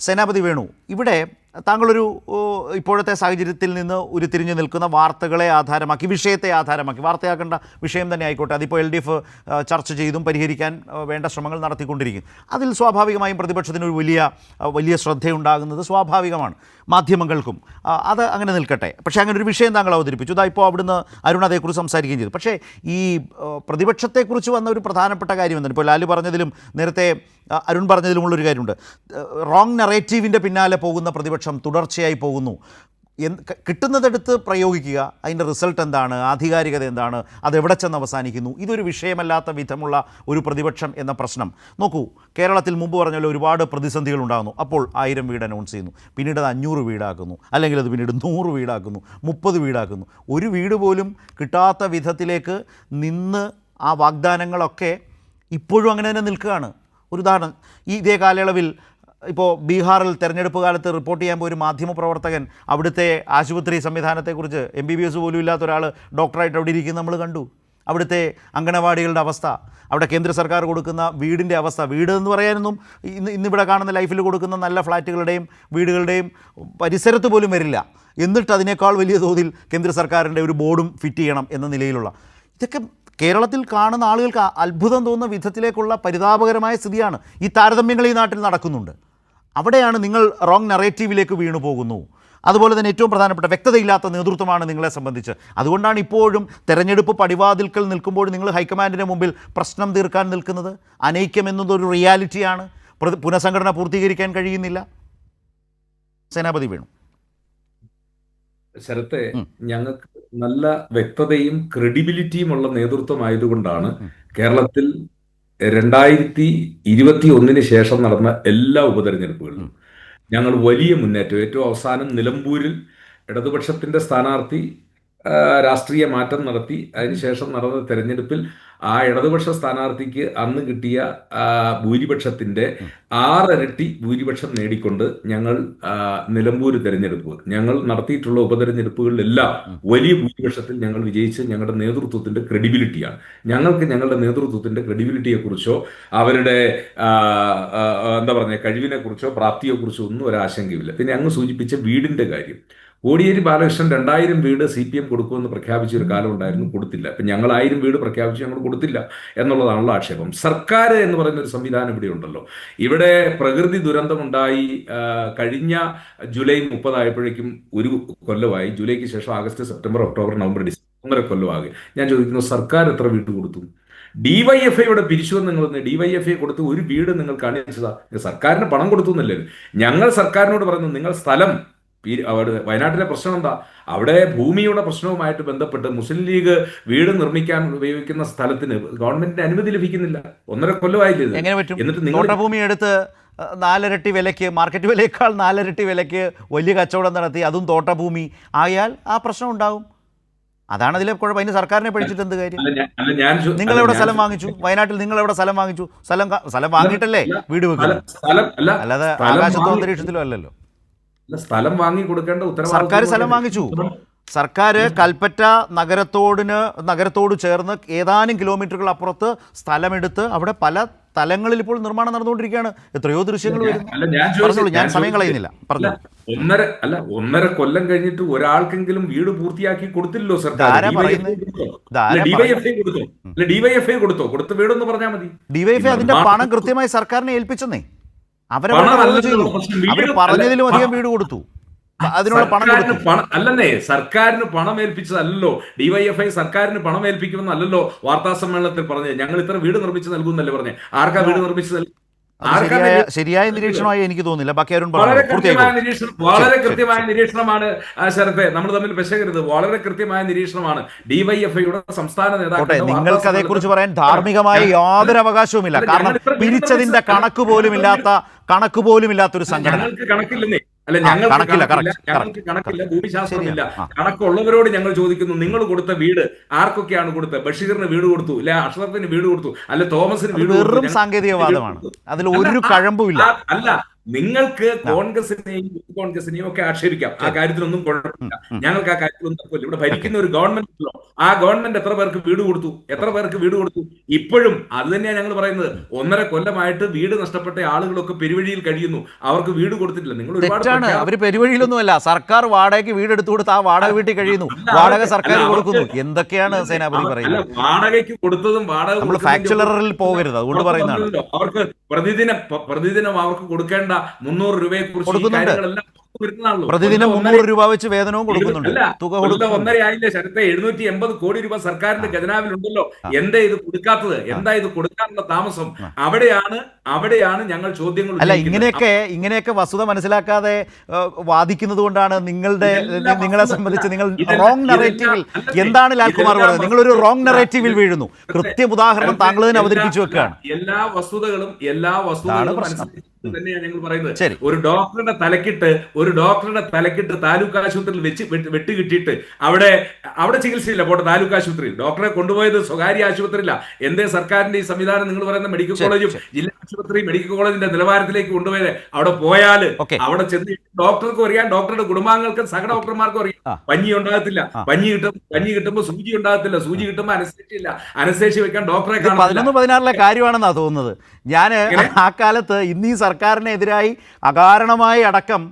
സേനാപതി വേണു. ഇവിടെ താങ്കളൊരു ഇപ്പോഴത്തെ സാഹചര്യത്തിൽ നിന്ന് ഉരുത്തിരിഞ്ഞു നിൽക്കുന്ന വാർത്തകളെ ആധാരമാക്കി വിഷയത്തെ ആധാരമാക്കി വാർത്തയാക്കേണ്ട വിഷയം തന്നെ ആയിക്കോട്ടെ. അതിപ്പോൾ എൽ ഡി എഫ് ചർച്ച ചെയ്തും പരിഹരിക്കാൻ വേണ്ട ശ്രമങ്ങൾ നടത്തിക്കൊണ്ടിരിക്കും അതിൽ സ്വാഭാവികമായും പ്രതിപക്ഷത്തിന് ഒരു വലിയ വലിയ ശ്രദ്ധയുണ്ടാകുന്നത് സ്വാഭാവികമാണ് മാധ്യമങ്ങൾക്കും. അത് അങ്ങനെ നിൽക്കട്ടെ. പക്ഷേ അങ്ങനെ ഒരു വിഷയം താങ്കൾ അവതരിപ്പിച്ചു. ഇതാ ഇപ്പോൾ അവിടുന്ന് അരുൺ അതേക്കുറിച്ച് സംസാരിക്കുകയും ചെയ്തു. പക്ഷേ ഈ പ്രതിപക്ഷത്തെക്കുറിച്ച് വന്ന ഒരു പ്രധാനപ്പെട്ട കാര്യം എന്താണ്? ഇപ്പോൾ ലാലു പറഞ്ഞതിലും നേരത്തെ അരുൺ പറഞ്ഞതിലുമുള്ളൊരു കാര്യമുണ്ട്. റോങ് നറേറ്റീവിന്റെ പിന്നാലെ പോകുന്ന പ്രതിപക്ഷം തുടർച്ചയായി പോകുന്നു. എന്ത് കിട്ടുന്നതെടുത്ത് പ്രയോഗിക്കുക. അതിന്റെ റിസൾട്ട് എന്താണ്? ആധികാരികത എന്താണ്? അതെവിടെ ചെന്ന് അവസാനിക്കുന്നു? ഇതൊരു വിഷയമല്ലാത്ത വിധമുള്ള ഒരു പ്രതിപക്ഷം എന്ന പ്രശ്നം. നോക്കൂ കേരളത്തിൽ മുമ്പ് പറഞ്ഞാൽ ഒരുപാട് പ്രതിസന്ധികൾ ഉണ്ടാകുന്നു. അപ്പോൾ ആയിരം വീട് അനൗൺസ് ചെയ്യുന്നു. പിന്നീട് അത് അഞ്ഞൂറ് വീടാക്കുന്നു. അല്ലെങ്കിൽ അത് പിന്നീട് നൂറ് വീടാക്കുന്നു. മുപ്പത് വീടാക്കുന്നു. ഒരു വീട് പോലും കിട്ടാത്ത വിധത്തിലേക്ക് നിന്ന് ആ വാഗ്ദാനങ്ങളൊക്കെ ഇപ്പോഴും അങ്ങനെ തന്നെ നിൽക്കുകയാണ്. ഒരു ഉദാഹരണം ഈ ഇതേ കാലയളവിൽ ഇപ്പോൾ ബീഹാറിൽ തെരഞ്ഞെടുപ്പ് കാലത്ത് റിപ്പോർട്ട് ചെയ്യാൻ പോയ ഒരു മാധ്യമപ്രവർത്തകൻ അവിടുത്തെ ആശുപത്രി സംവിധാനത്തെക്കുറിച്ച് എം ബി ബി എസ് പോലും ഇല്ലാത്ത ഒരാൾ ഡോക്ടറായിട്ട് അവിടെ ഇരിക്കുന്നത് നമ്മൾ കണ്ടു. അവിടുത്തെ അങ്കണവാടികളുടെ അവസ്ഥ അവിടെ കേന്ദ്ര സർക്കാർ കൊടുക്കുന്ന വീടിന്റെ അവസ്ഥ വീട് എന്ന് പറയാനൊന്നും ഇന്ന് ഇന്നിവിടെ കാണുന്ന ലൈഫിൽ കൊടുക്കുന്ന നല്ല ഫ്ലാറ്റുകളുടെയും വീടുകളുടെയും പരിസരത്ത് പോലും വരില്ല. എന്നിട്ട് അതിനേക്കാൾ വലിയ തോതിൽ കേന്ദ്ര സർക്കാരിന്റെ ഒരു ബോർഡും ഫിറ്റ് ചെയ്യണം എന്ന നിലയിലുള്ള. ഇതൊക്കെ കേരളത്തിൽ കാണുന്ന ആളുകൾക്ക് അത്ഭുതം തോന്നുന്ന വിധത്തിലേക്കുള്ള പരിതാപകരമായ സ്ഥിതിയാണ് ഈ താരതമ്യങ്ങൾ ഈ നാട്ടിൽ നടക്കുന്നുണ്ട്. അവിടെയാണ് നിങ്ങൾ റോങ് നറേറ്റീവിലേക്ക് വീണു പോകുന്നു. അതുപോലെ തന്നെ ഏറ്റവും പ്രധാനപ്പെട്ട വ്യക്തതയില്ലാത്ത നേതൃത്വമാണ് നിങ്ങളെ സംബന്ധിച്ച്. അതുകൊണ്ടാണ് ഇപ്പോഴും തെരഞ്ഞെടുപ്പ് പടിവാതിൽക്കൽ നിൽക്കുമ്പോൾ നിങ്ങൾ ഹൈക്കമാൻഡിന്റെ മുമ്പിൽ പ്രശ്നം തീർക്കാൻ നിൽക്കുന്നത്? അനൈക്യം എന്നതൊരു റിയാലിറ്റിയാണ് പുനഃസംഘടന പൂർത്തീകരിക്കാൻ കഴിയുന്നില്ല. സേനാപതി വേണു. ശരത്തെ ഞങ്ങൾക്ക് നല്ല വ്യക്തതയും ക്രെഡിബിലിറ്റിയും ഉള്ള നേതൃത്വം ആയതുകൊണ്ടാണ് കേരളത്തിൽ രണ്ടായിരത്തി ഇരുപത്തി ഒന്നിന് ശേഷം നടന്ന എല്ലാ ഉപതെരഞ്ഞെടുപ്പുകളിലും ഞങ്ങൾ വലിയ മുന്നേറ്റം ഏറ്റവും അവസാനം നിലമ്പൂരിൽ ഇടതുപക്ഷത്തിന്റെ സ്ഥാനാർത്ഥി രാഷ്ട്രീയ മാറ്റം നടത്തി അതിനുശേഷം നടന്ന തെരഞ്ഞെടുപ്പിൽ ആ ഇടതുപക്ഷ സ്ഥാനാർത്ഥിക്ക് അന്ന് കിട്ടിയ ഭൂരിപക്ഷത്തിന്റെ ആറരട്ടി ഭൂരിപക്ഷം നേടിക്കൊണ്ട് ഞങ്ങൾ നിലമ്പൂർ തെരഞ്ഞെടുപ്പ് ഞങ്ങൾ നടത്തിയിട്ടുള്ള ഉപതെരഞ്ഞെടുപ്പുകളിലെല്ലാം വലിയ ഭൂരിപക്ഷത്തിൽ ഞങ്ങൾ വിജയിച്ച് ഞങ്ങളുടെ നേതൃത്വത്തിന്റെ ക്രെഡിബിലിറ്റിയാണ് ഞങ്ങൾക്ക് ഞങ്ങളുടെ നേതൃത്വത്തിന്റെ ക്രെഡിബിലിറ്റിയെ കുറിച്ചോ അവരുടെ എന്താ പറഞ്ഞ കഴിവിനെ കുറിച്ചോ പ്രാപ്തിയെ കുറിച്ചോ ഒന്നും ഒരു ആശങ്കയില്ല പിന്നെ അങ്ങ് സൂചിപ്പിച്ച വീടിന്റെ കാര്യം. കോടിയേരി ബാലകൃഷ്ണൻ രണ്ടായിരം വീട് സി പി എം കൊടുക്കുമെന്ന് പ്രഖ്യാപിച്ച ഒരു കാലം ഉണ്ടായിരുന്നു കൊടുത്തില്ല. ഇപ്പം ഞങ്ങൾ ആയിരം വീട് പ്രഖ്യാപിച്ചു ഞങ്ങൾ കൊടുത്തില്ല എന്നുള്ളതാണല്ലോ ആക്ഷേപം. സർക്കാർ എന്ന് പറയുന്ന ഒരു സംവിധാനം ഇവിടെ ഉണ്ടല്ലോ. ഇവിടെ പ്രകൃതി ദുരന്തമുണ്ടായി കഴിഞ്ഞ ജൂലൈ മുപ്പതായപ്പോഴേക്കും ഒരു കൊല്ലമായി. ജൂലൈക്ക് ശേഷം August September October November December ഒന്നര കൊല്ലമാകെ. ഞാൻ ചോദിക്കുന്നു സർക്കാർ എത്ര വീട് കൊടുത്തു? ഡിവൈഎഫ്ഐയുടെ പിരിച്ചുവെന്ന് നിങ്ങൾ ഡിവൈഎഫ്ഐ കൊടുത്ത് ഒരു വീട് നിങ്ങൾ കാണിച്ചതാ. സർക്കാരിന് പണം കൊടുത്തു എന്നല്ലേ? ഞങ്ങൾ സർക്കാരിനോട് പറയുന്നു നിങ്ങൾ സ്ഥലം അവിടെ വയനാട്ടിലെ പ്രശ്നം എന്താ? അവിടെ ഭൂമിയുടെ പ്രശ്നവുമായിട്ട് ബന്ധപ്പെട്ട് മുസ്ലിം ലീഗ് വീട് നിർമ്മിക്കാൻ ഉപയോഗിക്കുന്ന സ്ഥലത്തിന് ഗവൺമെന്റിന്റെ അനുമതി ലഭിക്കുന്നില്ല. ഒന്നര കൊല്ലമായില്ലേ എന്നിട്ട് നിങ്ങളുടെ ഭൂമി എടുത്ത് നാലരട്ടി വിലയ്ക്ക് മാർക്കറ്റ് വിലയേക്കാൾ നാലരട്ടി വിലയ്ക്ക് വലിയ കച്ചവടം നടത്തി അതും തോട്ടഭൂമി. ആയാൽ ആ പ്രശ്നം ഉണ്ടാകും അതാണ് അതിലെ കുഴപ്പം. അതിന് സർക്കാരിനെ പഠിച്ചിട്ട് എന്ത് കാര്യം? നിങ്ങൾ എവിടെ സ്ഥലം വാങ്ങിച്ചു? വയനാട്ടിൽ നിങ്ങൾ എവിടെ സ്ഥലം വാങ്ങിച്ചു? സ്ഥലം സ്ഥലം വാങ്ങിയിട്ടല്ലേ വീട് വെക്കുക വെക്കുന്നത്? അല്ലാതെ ആകാശത്തോ അന്തരീക്ഷത്തിലോ അല്ലല്ലോ. അല്ല, സ്ഥലം വാങ്ങി കൊടുക്കേണ്ട ഉത്തരവാദിത്വം സർക്കാർ സ്ഥലം വാങ്ങിച്ചു. സർക്കാർ കൽപ്പറ്റ നഗരത്തോടിന് നഗരത്തോട് ചേർന്ന് ഏതാനും കിലോമീറ്ററുകൾ അപ്പുറത്ത് സ്ഥലമെടുത്ത് അവിടെ പല തലങ്ങളിൽ ഇപ്പോൾ നിർമ്മാണം നടന്നുകൊണ്ടിരിക്കുകയാണ്. എത്രയോ ദൃശ്യങ്ങൾ വരുന്നു. ഞാൻ സമയം കളയുന്നില്ല. പറഞ്ഞു ഒന്നര അല്ല ഒന്നര കൊല്ലം കഴിഞ്ഞിട്ട് ഒരാൾക്കെങ്കിലും വീട് പൂർത്തിയാക്കി കൊടുത്തില്ലോ സർക്കാർ. ഡിവൈഎഫ്ഐ കൊടുത്തോ? കൊടുത്ത? വീടൊന്ന് പറഞ്ഞാൽ മതി. ഡിവൈഎഫ്ഐ അതിന്റെ പണം കൃത്യമായി സർക്കാരിനെ ഏൽപ്പിച്ചെന്നേ. അവരെ അല്ലല്ലോ, അവർ പറഞ്ഞതിലും അധികം വീട് കൊടുത്തു. അതിനുള്ള പണം അല്ലെന്നേ സർക്കാരിന് പണം ഏൽപ്പിച്ചതല്ലോ ഡിവൈഎഫ്ഐ സർക്കാരിന് പണം ഏൽപ്പിക്കുമെന്നല്ലോ വാർത്താ സമ്മേളനത്തിൽ പറഞ്ഞത്. ഞങ്ങൾ ഇത്ര വീട് നിർമ്മിച്ച് നൽകുന്നല്ലേ പറഞ്ഞേ ആർക്കാ വീട് നിർമ്മിച്ച് നൽകി ശരിയായ ശരിയായ നിരീക്ഷണമായി എനിക്ക് തോന്നുന്നില്ല ബാക്കി അരുൺ വളരെ കൃത്യമായ നിരീക്ഷണം വളരെ കൃത്യമായ നിരീക്ഷണമാണ് ശരത്തെ. നമ്മൾ തമ്മിൽ പെശകരുത് വളരെ കൃത്യമായ നിരീക്ഷണമാണ് ഡിവൈഎഫ്ഐയുടെ സംസ്ഥാന നേതാക്കളെ നിങ്ങൾക്ക് അതേക്കുറിച്ച് പറയാൻ ധാർമ്മികമായ യാതൊരു അവകാശവുമില്ല. കാരണം പിരിച്ചതിന്റെ കണക്ക് പോലും ഇല്ലാത്ത കണക്ക് പോലും ഇല്ലാത്തൊരു സംഘടന. കണക്കില്ലെന്നേ. അല്ല ഞങ്ങൾ ഞങ്ങൾക്ക് കണക്കില്ല, ഞങ്ങൾക്ക് കണക്കില്ല. ഭൂമിശാസ്ത്രമില്ല. കണക്കുള്ളവരോട് ഞങ്ങൾ ചോദിക്കുന്നു നിങ്ങൾ കൊടുത്ത വീട് ആർക്കൊക്കെയാണ് കൊടുത്തത്? ബഷീറിന് വീട് കൊടുത്തു അല്ലെ അഷ്റഫിന് വീട് കൊടുത്തു അല്ലെ തോമസിന് വീട് കൊടുത്തു. സാങ്കേതിക വാദമാണ് അതിൽ ഒരു കഴമ്പുമില്ല അല്ല. നിങ്ങൾക്ക് കോൺഗ്രസിനെയും യൂത്ത് കോൺഗ്രസിനെയും ഒക്കെ ആക്ഷേപിക്കാം. ആ കാര്യത്തിലൊന്നും കുഴപ്പമില്ല. ഞങ്ങൾക്ക് ആ കാര്യത്തിലൊന്നും തർക്കമില്ല ഇവിടെ ഭരിക്കുന്ന ഒരു ഗവൺമെന്റ് ഉണ്ടല്ലോ. ആ ഗവൺമെന്റ് എത്ര പേർക്ക് വീട് കൊടുത്തു? എത്ര പേർക്ക് വീട് കൊടുത്തു? ഇപ്പോഴും അത് തന്നെയാണ് ഞങ്ങൾ പറയുന്നത്. ഒന്നര കൊല്ലമായിട്ട് വീട് നഷ്ടപ്പെട്ട ആളുകളൊക്കെ പെരുവഴിയിൽ കഴിയുന്നു. അവർക്ക് വീട് കൊടുത്തിട്ടില്ല. നിങ്ങൾ ഒരുപാട് അവർ പെരുവഴിയിലൊന്നുമല്ല. സർക്കാർ വാടകയ്ക്ക് വീട് എടുത്തു കൊടുത്ത് ആ വാടക വീട്ടിൽ കഴിയുന്നു. വാടക സർക്കാർ കൊടുക്കുന്നു. എന്തൊക്കെയാണ് സേനാപതി പറയുന്നത്? വാടകയ്ക്ക് കൊടുത്തതും വാടക നമ്മൾ ഫാക്ച്വൽ പോകരുത്. അതുകൊണ്ട് പറയുന്നതാണ്. അവർക്ക് പ്രതിദിനം പ്രതിദിനം അവർക്ക് കൊടുക്കേണ്ട മുന്നൂറ് രൂപയെ കുറിച്ച്. വരുന്നതാണല്ലോ പ്രതിദിനം മുന്നൂറ് രൂപ വെച്ച് വേതനവും കൊടുക്കുന്നുണ്ട്. തുക ഒന്നര ആയില്ലേ ശരത്തെ? എഴുന്നൂറ്റി എൺപത് കോടി രൂപ സർക്കാരിന്റെ ഖജനാവിൽ ഉണ്ടല്ലോ എന്താ ഇത് കൊടുക്കാത്തത്? എന്താ ഇത് കൊടുക്കാനുള്ള താമസം? അവിടെയാണ് അവിടെയാണ് ഞങ്ങൾ ചോദ്യങ്ങൾ അല്ല ഇങ്ങനെയൊക്കെ ഇങ്ങനെയൊക്കെ വസ്തുത മനസ്സിലാക്കാതെ വാദിക്കുന്നത് കൊണ്ടാണ് നിങ്ങളുടെ നിങ്ങളെ സംബന്ധിച്ച് നിങ്ങൾ റോങ് നെറേറ്റീവിൽ എന്താണ് ലാൽകുമാർ പറയുന്നത്? നിങ്ങൾ ഒരു റോങ് നറേറ്റീവിൽ വീഴുന്നു. കൃത്യം ഉദാഹരണം താങ്കൾ തന്നെ അവതരിപ്പിച്ചു വെക്കുകയാണ്. എല്ലാ വസ്തുതകളും എല്ലാ വസ്തുതകളും തന്നെയാണ് ഞങ്ങൾ പറയുന്നത്. ഒരു ഡോക്ടറുടെ തലക്കിട്ട് ഒരു ഡോക്ടറുടെ തലക്കിട്ട് താലൂക്ക് ആശുപത്രിയിൽ വെച്ച് വെട്ട് കിട്ടിയിട്ട് അവിടെ അവിടെ ചികിത്സയില്ല പോട്ടെ താലൂക്ക് ആശുപത്രിയിൽ. ഡോക്ടറെ കൊണ്ടുപോയത് സ്വകാര്യ ആശുപത്രിയില്ല എന്തേ സർക്കാരിന്റെ ഈ സംവിധാനം നിങ്ങൾ പറയുന്ന മെഡിക്കൽ കോളേജും ജില്ലാ ആശുപത്രി മെഡിക്കൽ കോളേജിന്റെ നിലവാരത്തിലേക്ക് കൊണ്ടുപോയത് അവിടെ പോയാൽ അവിടെ ചെന്ന് ഡോക്ടർക്കും അറിയാം ഡോക്ടറുടെ കുടുംബാംഗങ്ങൾക്കും സഹ ഡോക്ടർമാർക്കും അറിയാം. പഞ്ഞി ഉണ്ടാകത്തില്ല. പഞ്ഞി കിട്ടും പഞ്ഞി കിട്ടുമ്പോൾ സൂചി ഉണ്ടാകത്തില്ല. സൂചി കിട്ടുമ്പോൾ അനസ്തേഷ്യ ഇല്ല. അനസ്തേഷ്യ വെക്കാൻ ഡോക്ടറെ പതിനൊന്ന് പതിനാറിലെ കാര്യമാണെന്നാണ് തോന്നുന്നത്. ഞാൻ ആ കാലത്ത് ഇന്നീ സർക്കാരിനെതിരായി അകാരണമായി അടക്കം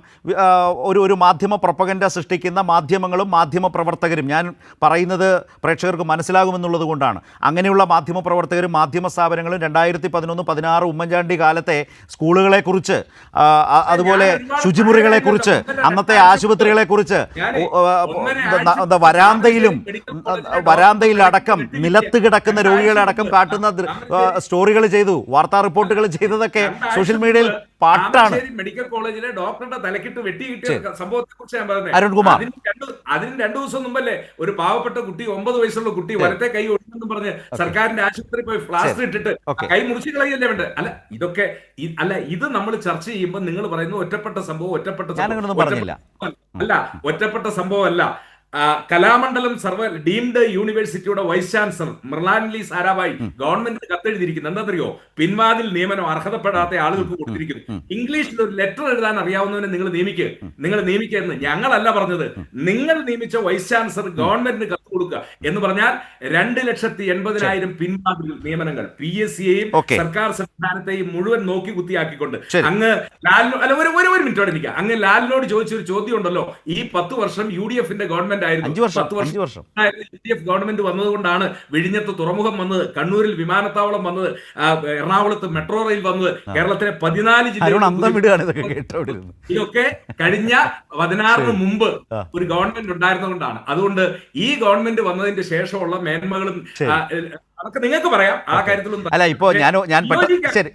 ഒരു ഒരു മാധ്യമ പ്രൊപ്പഗൻഡ സൃഷ്ടിക്കുന്ന മാധ്യമങ്ങളും മാധ്യമ പ്രവർത്തകരും ഞാൻ പറയുന്നത് പ്രേക്ഷകർക്ക് മനസ്സിലാകുമെന്നുള്ളത് കൊണ്ടാണ്. അങ്ങനെയുള്ള മാധ്യമ പ്രവർത്തകരും മാധ്യമ സ്ഥാപനങ്ങളും രണ്ടായിരത്തി പതിനൊന്ന് പതിനാറ് ഉമ്മൻചാണ്ടി കാലത്തെ സ്കൂളുകളെക്കുറിച്ച് അതുപോലെ ശുചിമുറികളെക്കുറിച്ച് അന്നത്തെ ആശുപത്രികളെക്കുറിച്ച് വരാന്തയിലും വരാന്തയിൽ അടക്കം കോളേജിലെ വരാന്തയിലടക്കം നിലത്ത് കിടക്കുന്ന രോഗികളടക്കം കാട്ടുന്ന സ്റ്റോറികൾ ചെയ്തു വാർത്താ റിപ്പോർട്ടുകൾ ചെയ്തതൊക്കെ സോഷ്യൽ മീഡിയയിൽ പാട്ടാണ്. മെഡിക്കൽ കോളേജിലെ ഡോക്ടറുടെ തലക്കിട്ട് വെട്ടി കിട്ടിയ സംഭവത്തെ കുറിച്ച് ഞാൻ പറഞ്ഞത് അരുൺകുമാർ. അതിന് രണ്ടു അതിന് രണ്ടു ദിവസം മുമ്പല്ലേ ഒരു പാവപ്പെട്ട കുട്ടി ഒമ്പത് വയസ്സുള്ള കുട്ടി വലത്തെ കൈ ഒടിഞ്ഞെന്ന് പറഞ്ഞ് സർക്കാരിന്റെ ആശുപത്രി പോയി ഫ്ലാസ്റ്റ് ഇട്ടിട്ട് കൈ മുറിച്ച് കളയല്ലേ വേണ്ട അല്ല ഇതൊക്കെ അല്ല ഇത് നമ്മൾ ചർച്ച ചെയ്യുമ്പോൾ നിങ്ങൾ പറയുന്നു ഒറ്റപ്പെട്ട സംഭവം ഒറ്റപ്പെട്ട സംഭവം. അല്ല ഒറ്റപ്പെട്ട സംഭവം അല്ല കലാമണ്ഡലം സർവ ഡീംഡ് യൂണിവേഴ്സിറ്റിയുടെ വൈസ് ചാൻസലർ മൃണാലിനി സാരാഭായി ഗവൺമെന്റിന് കത്തെഴുതിയിരിക്കുന്നു. എന്താണെന്നറിയോ പിൻവാതിൽ നിയമനം അർഹതപ്പെടാത്ത ആളുകൾക്ക് കൊടുത്തിരിക്കുന്നു. ഇംഗ്ലീഷിൽ ഒരു ലെറ്റർ എഴുതാൻ അറിയാവുന്നവനെ നിങ്ങൾ നിയമിക്കുക നിങ്ങൾ നിയമിക്കുക എന്ന് ഞങ്ങളല്ല പറഞ്ഞത്. നിങ്ങൾ നിയമിച്ച വൈസ് ചാൻസലർ ഗവൺമെന്റിന് കത്ത് കൊടുക്കുക എന്ന് പറഞ്ഞാൽ രണ്ട് ലക്ഷത്തി എൺപതിനായിരം പിൻവാതിൽ നിയമനങ്ങൾ പി എസ് സിയെയും സർക്കാർ സംവിധാനത്തെയും മുഴുവൻ നോക്കി കുത്തിയാക്കിക്കൊണ്ട്. അങ്ങ് ലാലിനോ അല്ല ഒരു ഒരു മിനിറ്റോടെ നിൽക്കുക അങ്ങ് ലാലിനോട് ചോദിച്ച ഒരു ചോദ്യം ഉണ്ടല്ലോ ഈ പത്ത് വർഷം യു ഡി എഫിന്റെ ഗവൺമെന്റ് ആയിരുന്നു അഞ്ച് വർഷം പത്ത് വർഷം. എൽ ഡി എഫ് ഗവൺമെന്റ് വന്നതുകൊണ്ടാണ് വിഴിഞ്ഞത്ത് തുറമുഖം വന്നത് കണ്ണൂരിൽ വിമാനത്താവളം വന്നത് എറണാകുളത്ത് മെട്രോ റെയിൽ വന്നത് കേരളത്തിലെ പതിനാല് വിടുകയാണ് ഇതൊക്കെ കഴിഞ്ഞ പതിനാറിന് മുമ്പ് ഒരു ഗവൺമെന്റ് ഉണ്ടായിരുന്നതുകൊണ്ടാണ്. അതുകൊണ്ട് ഈ ഗവൺമെന്റ് വന്നതിന്റെ ശേഷമുള്ള മേന്മകളും അതൊക്കെ നിങ്ങൾക്ക് പറയാം. ആ കാര്യത്തിലും അല്ല ഇപ്പോ ഞാൻ ഞാൻ ശരി